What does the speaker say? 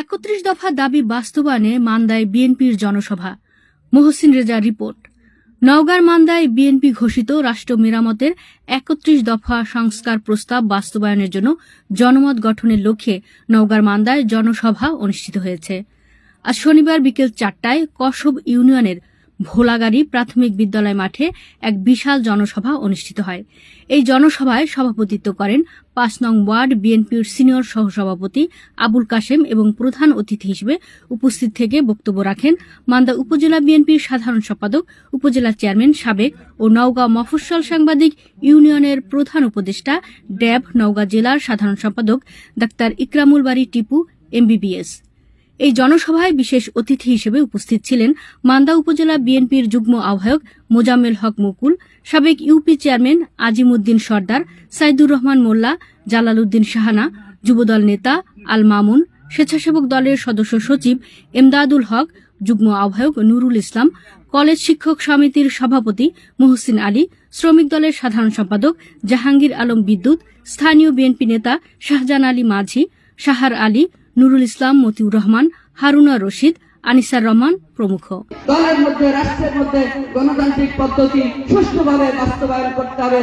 একত্রিশ দফা দাবি বাস্তবায়নে মান্দায় বিএনপির জনসভা। মহসিন রেজা রিপোর্ট। নওগাঁর মান্দায় বিএনপি ঘোষিত রাষ্ট্র মেরামতের একত্রিশ দফা সংস্কার প্রস্তাব বাস্তবায়নের জন্য জনমত গঠনের লক্ষ্যে নওগাঁর মান্দায় জনসভা অনুষ্ঠিত হয়েছে। আজ শনিবার বিকেল চারটায় কসব ইউনিয়নের ভোলাগাড়ি প্রাথমিক বিদ্যালয় মাঠে এক বিশাল জনসভা অনুষ্ঠিত হয়। এই জনসভায় সভাপতিত্ব করেন পাঁচ নং ওয়ার্ড বিএনপির সিনিয়র সহসভাপতি আবুল কাশেম এবং প্রধান অতিথি হিসেবে উপস্থিত থেকে বক্তব্য রাখেন মান্দা উপজেলা বিএনপির সাধারণ সম্পাদক, উপজেলা চেয়ারম্যান সাবেক ও নওগাঁ মফস্বল সাংবাদিক ইউনিয়নের প্রধান উপদেষ্টা, ড্যাব নওগাঁ জেলার সাধারণ সম্পাদক ডাক্তার ইকরামুল বাড়ি টিপু, এমবিবিএস। এই জনসভায় বিশেষ অতিথি হিসেবে উপস্থিত ছিলেন মান্দা উপজেলা বিএনপির যুগ্ম আহ্বায়ক মোজাম্মেল হক মুকুল, সাবেক ইউপি চেয়ারম্যান আজিমুদ্দিন সর্দার, সাইদুর রহমান মোল্লা, জালালউদ্দিন শাহানা যুবদল নেতা আল মামুন, স্বেচ্ছাসেবক দলের সদস্য সচিব এমদাদুল হক, যুগ্ম আহ্বায়ক নুরুল ইসলাম, কলেজ শিক্ষক সমিতির সভাপতি মুহসিন আলী, শ্রমিক দলের সাধারণ সম্পাদক জাহাঙ্গীর আলম বিদ্যুৎ, স্থানীয় বিএনপি নেতা শাহজান আলী মাঝি সাহার আলী নুরুল ইসলাম, মতিউর রহমান, হারুনা রশিদ, আনিসার রহমান প্রমুখ। দলের মধ্যে, রাষ্ট্রের মধ্যে গণতান্ত্রিক পদ্ধতি সুষ্ঠুভাবে বাস্তবায়ন করতে হবে।